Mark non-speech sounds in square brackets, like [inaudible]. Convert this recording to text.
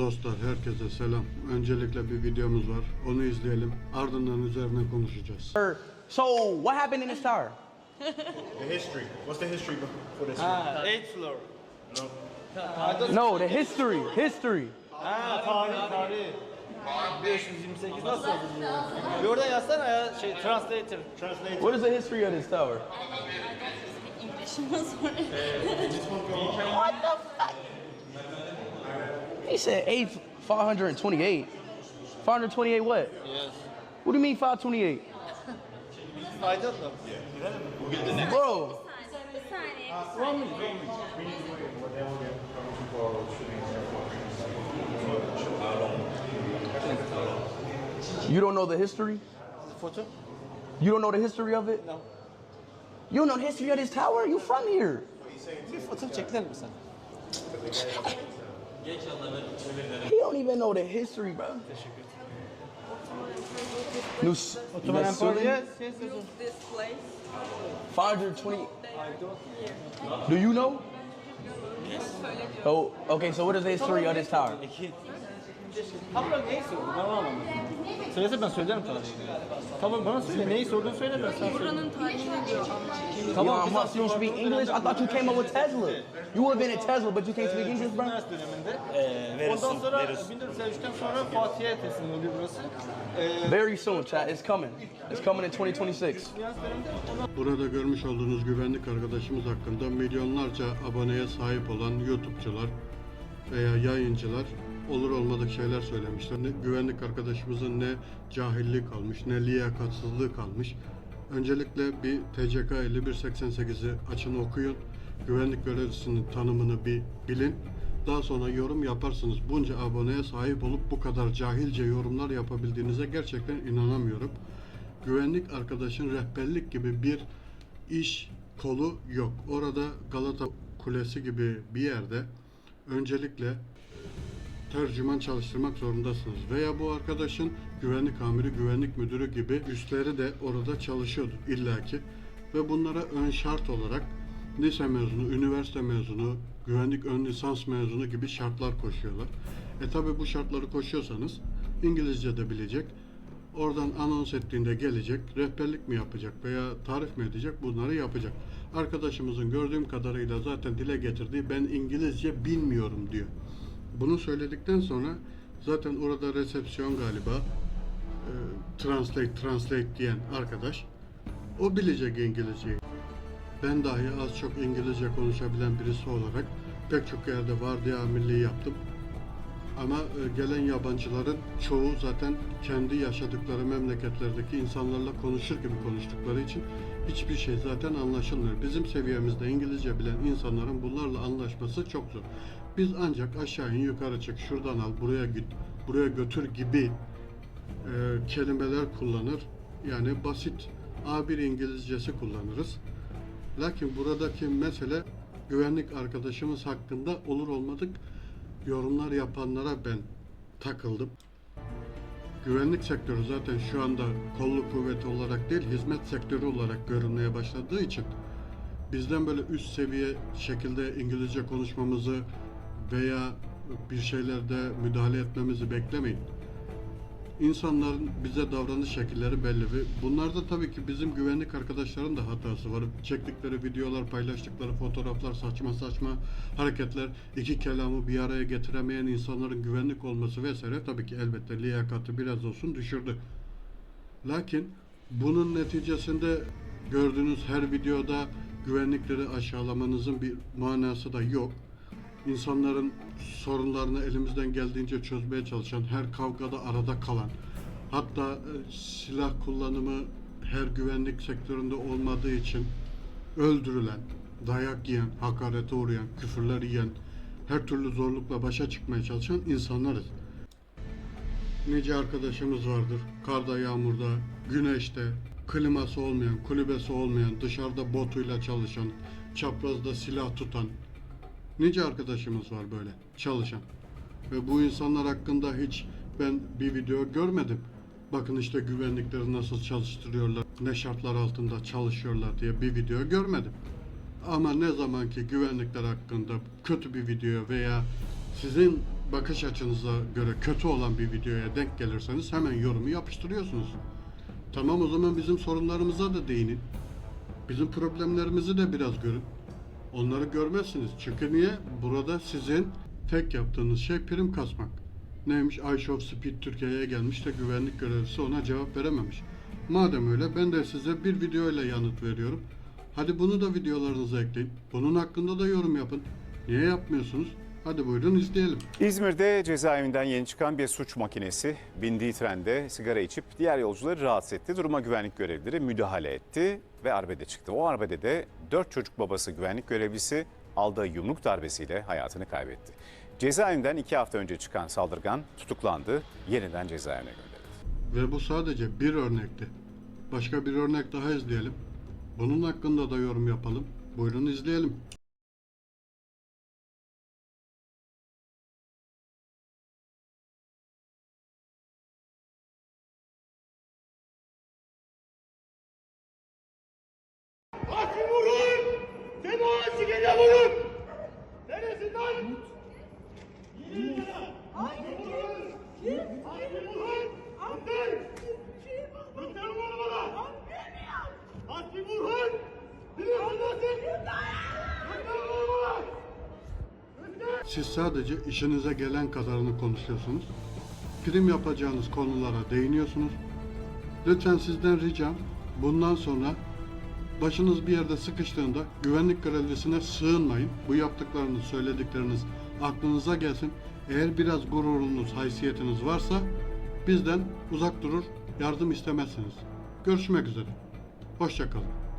Dostlar herkese selam. Öncelikle bir videomuz var. Onu izleyelim. Ardından üzerine konuşacağız. So, what happened in this tower? The history. What's the history for this? Ha, eighth floor. No, the history. History. Ha, tarih, tarih. 528 nasıl yazılıyor? Bir orada yazsana ya, şey, translator. Translate. What is the history of this tower? The [laughs] fuck? He said eight, 528. 528 what? Yes. What do you mean 528? Bro, you don't know the history? You don't know the history of it? No. You don't know the history of this tower? You from here? [laughs] Bir foto çekilir misin? He don't even know the history, bro. New S- Ottoman Empire, Mesut- yes, yes, yes. This place. 520. Do you know? Oh, okay. So what is the history of this tower? Söylese ben söylerim tarihi. Tamam bana söyle, neyi sorduğunu söyle ben sana söyleyeyim. Buranın tarihini diyor ama. Tamam, you must you speak English? I thought you came up with Tesla. You would have been at Tesla, but you can't speak English, bro. Üniversite döneminde. Ondan sonra 1453'ten sonra Fatih'e teslim oluyor burası. Ee, Very soon, chat. It's coming. It's coming in 2026. üniversite döneminde ondan Burada görmüş olduğunuz güvenlik arkadaşımız hakkında milyonlarca aboneye sahip olan YouTube'cular veya yayıncılar olur olmadık şeyler söylemişler. Ne, güvenlik arkadaşımızın ne cahillik kalmış ne liyakatsızlığı kalmış. Öncelikle bir TCK 5188'i açın okuyun. Güvenlik görevlisinin tanımını bir bilin. Daha sonra yorum yaparsınız. Bunca aboneye sahip olup bu kadar cahilce yorumlar yapabildiğinize gerçekten inanamıyorum. Güvenlik arkadaşın rehberlik gibi bir iş kolu yok. Orada Galata Kulesi gibi bir yerde öncelikle tercüman çalıştırmak zorundasınız. Veya bu arkadaşın güvenlik amiri, güvenlik müdürü gibi üstleri de orada çalışıyordu illaki. Ve bunlara ön şart olarak lise mezunu, üniversite mezunu, güvenlik ön lisans mezunu gibi şartlar koşuyorlar. E tabi bu şartları koşuyorsanız İngilizce de bilecek. Oradan anons ettiğinde gelecek, rehberlik mi yapacak veya tarif mi edecek bunları yapacak. Arkadaşımızın gördüğüm kadarıyla zaten dile getirdiği ben İngilizce bilmiyorum diyor. Bunu söyledikten sonra zaten orada resepsiyon galiba e, translate translate diyen arkadaş o bilecek İngilizceyi. Ben dahi az çok İngilizce konuşabilen birisi olarak pek çok yerde vardiya amirliği yaptım. Ama e, gelen yabancıların çoğu zaten kendi yaşadıkları memleketlerdeki insanlarla konuşur gibi konuştukları için hiçbir şey zaten anlaşılmıyor. Bizim seviyemizde İngilizce bilen insanların bunlarla anlaşması çok zor. Biz ancak aşağı in yukarı çık, şuradan al, buraya git, buraya götür gibi e, kelimeler kullanır. Yani basit A1 İngilizcesi kullanırız. Lakin buradaki mesele güvenlik arkadaşımız hakkında olur olmadık yorumlar yapanlara ben takıldım. Güvenlik sektörü zaten şu anda kolluk kuvveti olarak değil, hizmet sektörü olarak görünmeye başladığı için bizden böyle üst seviye şekilde İngilizce konuşmamızı veya bir şeylerde müdahale etmemizi beklemeyin. İnsanların bize davranış şekilleri belli bunlarda tabii ki bizim güvenlik arkadaşların da hatası var. Çektikleri videolar, paylaştıkları fotoğraflar, saçma saçma hareketler, iki kelamı bir araya getiremeyen insanların güvenlik olması vesaire tabii ki elbette liyakatı biraz olsun düşürdü. Lakin bunun neticesinde gördüğünüz her videoda güvenlikleri aşağılamanızın bir manası da yok. İnsanların sorunlarını elimizden geldiğince çözmeye çalışan, her kavgada arada kalan, hatta e, silah kullanımı her güvenlik sektöründe olmadığı için öldürülen, dayak yiyen, hakarete uğrayan, küfürler yiyen, her türlü zorlukla başa çıkmaya çalışan insanlarız. Nice arkadaşımız vardır. Karda, yağmurda, güneşte, kliması olmayan, kulübesi olmayan, dışarıda botuyla çalışan, çaprazda silah tutan, nice arkadaşımız var böyle çalışan. Ve bu insanlar hakkında hiç ben bir video görmedim. Bakın işte güvenlikleri nasıl çalıştırıyorlar, ne şartlar altında çalışıyorlar diye bir video görmedim. Ama ne zaman ki güvenlikler hakkında kötü bir video veya sizin bakış açınıza göre kötü olan bir videoya denk gelirseniz hemen yorumu yapıştırıyorsunuz. Tamam o zaman bizim sorunlarımıza da değinin. Bizim problemlerimizi de biraz görün. Onları görmezsiniz. Çünkü niye? Burada sizin tek yaptığınız şey prim kasmak. Neymiş? Ice of Speed Türkiye'ye gelmiş de güvenlik görevlisi ona cevap verememiş. Madem öyle ben de size bir video ile yanıt veriyorum. Hadi bunu da videolarınıza ekleyin. Bunun hakkında da yorum yapın. Niye yapmıyorsunuz? Hadi buyurun izleyelim. İzmir'de cezaevinden yeni çıkan bir suç makinesi bindiği trende sigara içip diğer yolcuları rahatsız etti. Duruma güvenlik görevlileri müdahale etti ve arbede çıktı. O arbedede 4 çocuk babası güvenlik görevlisi aldığı yumruk darbesiyle hayatını kaybetti. Cezaevinden 2 hafta önce çıkan saldırgan tutuklandı, yeniden cezaevine gönderildi. Ve bu sadece bir örnekti. Başka bir örnek daha izleyelim. Bunun hakkında da yorum yapalım. Buyurun izleyelim. Siz sadece işinize gelen kadarını konuşuyorsunuz. Prim yapacağınız konulara değiniyorsunuz. Lütfen sizden ricam bundan sonra başınız bir yerde sıkıştığında güvenlik görevlisine sığınmayın. Bu yaptıklarınız, söyledikleriniz aklınıza gelsin. Eğer biraz gururunuz, haysiyetiniz varsa bizden uzak durur, yardım istemezsiniz. Görüşmek üzere. Hoşçakalın.